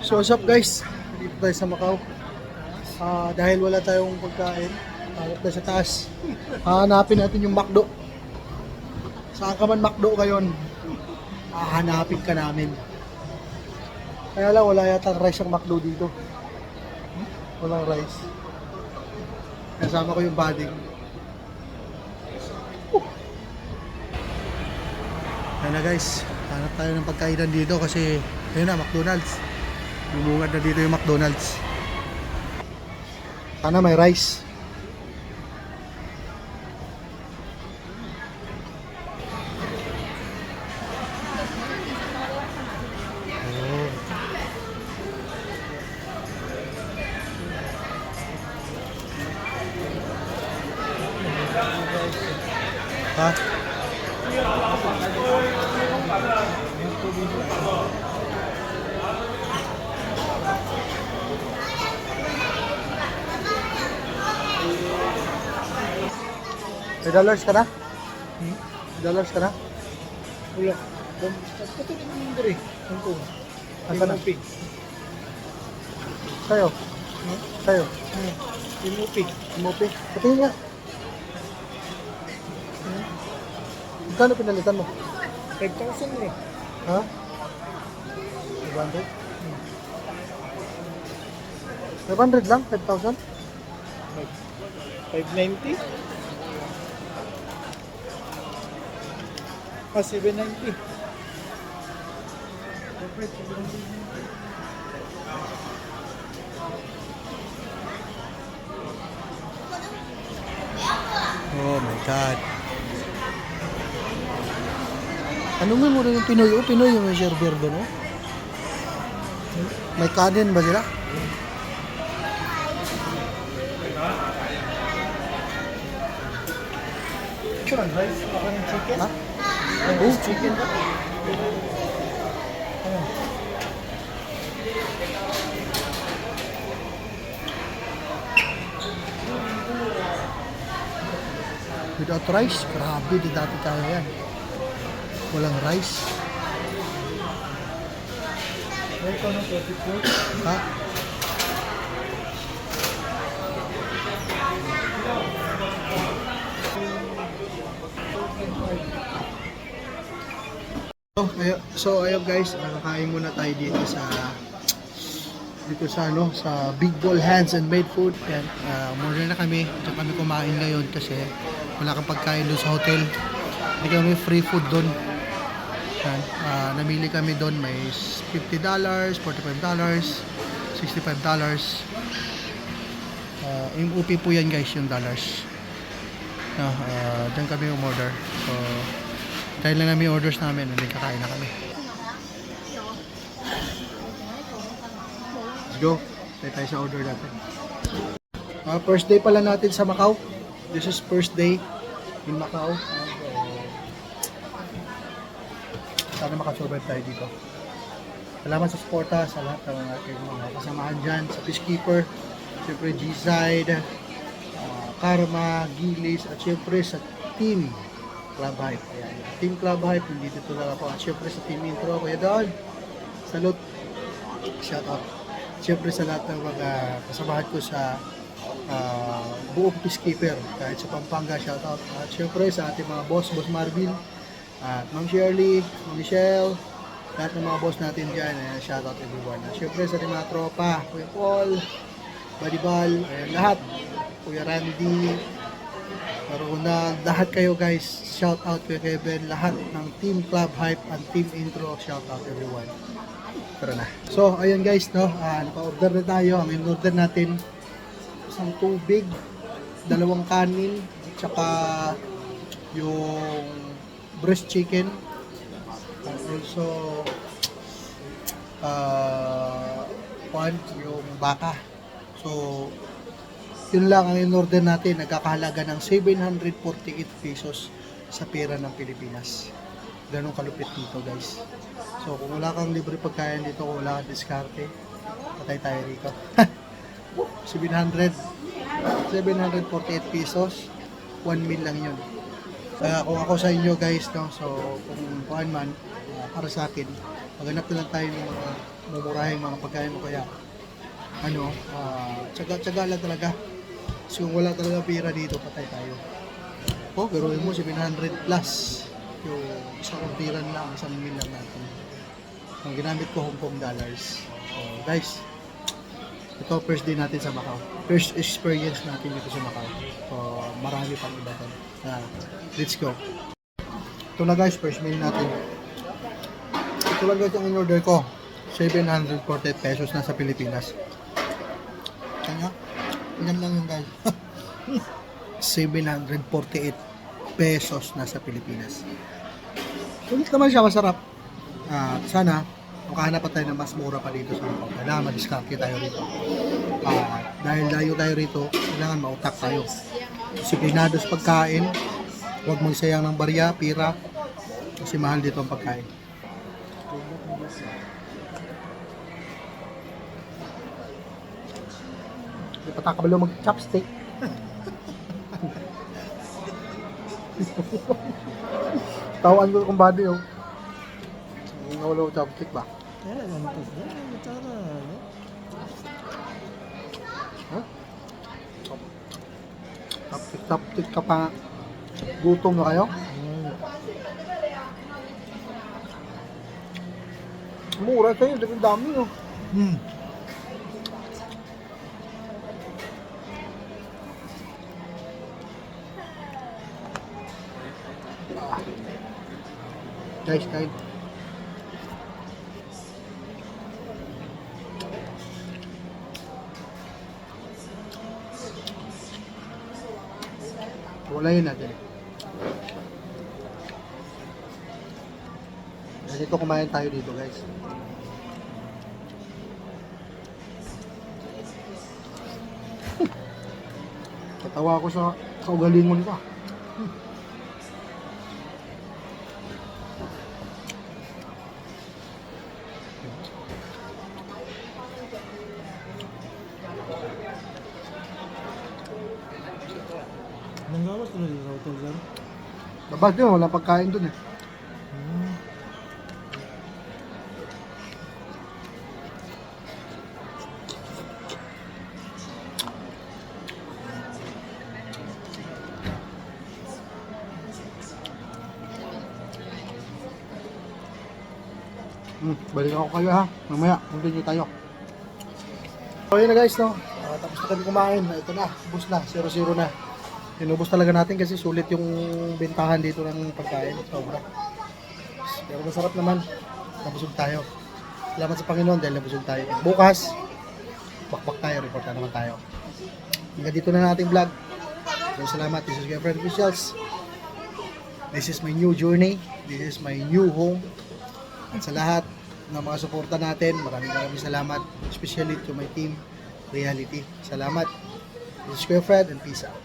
So what's up guys? Dito tayo sa Macau. Ah, dahil wala tayong pagkain, tawag tayo sa taas. Hahanapin natin yung McDo. Saan ka man McDo ngayon, hahanapin ka namin. Kaya lang wala yata rice ang McDo dito. Walang rice. Kasama ko yung bading. Ayan na guys, hanap tayo ng pagkainan dito kasi ayun na, McDonald's. Bumungad na dito yung McDonald's. Sana may rice. Oh. Ha? May dollars ka na? Hmm? May dollars ka na? Wala. Ito naman yung dere. Ang ko. Asa na? Sa'yo? Sa'yo? Yung pig. Umupi? Patingin nga. Magkano pinalitan mo? 5,000 eh. Ha? 500? 500 lang? 5,000? 590? Ah, 790. Oh my God. Tanungin mo rin yung Pinoy. Oh, Pinoy yung may server doon, oh. May kanin ba sila? Chicken rice? Baka ng chicken? Ha? Oh, chicken ba? Without rice? Grabe, di dati kaya yan. Walang rice. Ay, ito na 44. Ha? So, ayo, so ayun guys, nakakain muna tayo dito sa dito sa ano, sa Big Ball Hands and Made Food. Yan, uh, umorder na kami. Diyan kami kumain ngayon kasi wala kang pagkain doon sa hotel. Hindi kami free food doon. Yan, ah, namili kami doon may $50, $45, $65. Uh, MOP po yan guys yung dollars. No, uh, diyan kami umorder. So, dahil lang namin orders namin, hindi kakain na kami. Let's go. Tayo tayo sa order natin. Ah, first day pala natin sa Macau. This is first day in Macau. So, sana makasurvive tayo dito. Salamat sa suporta sa lahat ng mga ating mga kasamahan dyan, sa Peacekeeper, siyempre G-Side, ah, Karma, Gilis, at siyempre sa Team Club Hype. Ayan. Team Club Hype, hindi dito lang ako. At siyempre sa Team Intro, Kuya Don, salute, shout out. Siyempre sa lahat ng mga kasamahan ko sa ah, buong Peacekeeper, kahit sa Pampanga, shout out. At siyempre sa ating mga boss, Boss Marvin, at Ma'am Shirley, Ma'am Michelle, lahat ng mga boss natin dyan, ayan, shout out everyone. At syempre sa ating mga tropa, Kuya Paul, Buddy Bal, ayan, lahat. Kuya Randy, Ronald, lahat kayo guys, shout out Kuya Kevin, lahat ng Team Club Hype and Team Intro, shout out everyone. Tara na. So, ayun guys, no, ah, naka-order na tayo. Ang in-order natin, isang tubig, dalawang kanin, tsaka yung breast chicken and also uh, one, yung baka. So, yun lang ang in-order natin. Nagkakahalaga ng 748 pesos sa pera ng Pilipinas. Ganong kalupit dito guys. So, kung wala kang libre pagkain dito, kung wala kang diskarte, patay tayo rito. 700 748 pesos 1 meal lang yun kaya kung ako sa inyo guys no so kung kuhan man uh, para sa akin Maghanap na lang tayo ng mga mumurahing mga pagkain o kaya ano, ah, tsaga-tsaga lang talaga. So kung wala talaga pera dito, patay tayo. Oh, pero mo 700 plus yung isang orderan lang, isang meal lang natin. Ang ginamit ko Hong Kong dollars. So, guys, ito first day natin sa Macau. First experience natin dito sa Macau. So, marami pang iba doon. Ah, let's go. Ito na guys, first meal natin. Ito lang guys ang in-order ko. 740 pesos na sa Pilipinas. Kanya, yan lang yung guys. 748 pesos na sa Pilipinas. Sulit naman siya, masarap. Ah, sana, makahanap pa tayo ng mas mura pa dito sa Kong. Kailangan ma-discount tayo rito. Ah, dahil layo tayo rito, kailangan mautak tayo. Disiplinado sa pagkain, huwag magsayang ng barya, pira, kasi mahal dito ang pagkain. Di pa tayo kabalo mag-chopstick. Tawaan ko kung body oh. Hindi nga wala ko chopstick ba? Yan, mantos na. Tara, ano? Chopstick, chopstick ka pa. Gutom na kayo? Mura sa'yo, dami dami oh. Hmm. Guys, kain. Wala yun natin. Ganito kumain tayo dito guys. Katawa ako sa kaugalingon ka. Anong gawas rin sa hotel dyan? Labas din, wala pagkain dun eh. Hmm. Hmm, balik ako kayo ha. Mamaya, continue tayo. So yun na guys, no? Ah, tapos na kami kumain. Ito na, bus na, 0-0 na. Inubos talaga natin kasi sulit yung bentahan dito ng pagkain. Sobra. Pero masarap naman. Nabusog tayo. Salamat sa Panginoon dahil nabusog tayo. Bukas, bakbak tayo, report na naman tayo. Hanggang dito na nating vlog. So, salamat. This is your friend Officials. This is my new journey. This is my new home. At sa lahat ng mga suporta natin, maraming maraming salamat. Especially to my team, Reality. Salamat. This is Kuya Fred and peace out.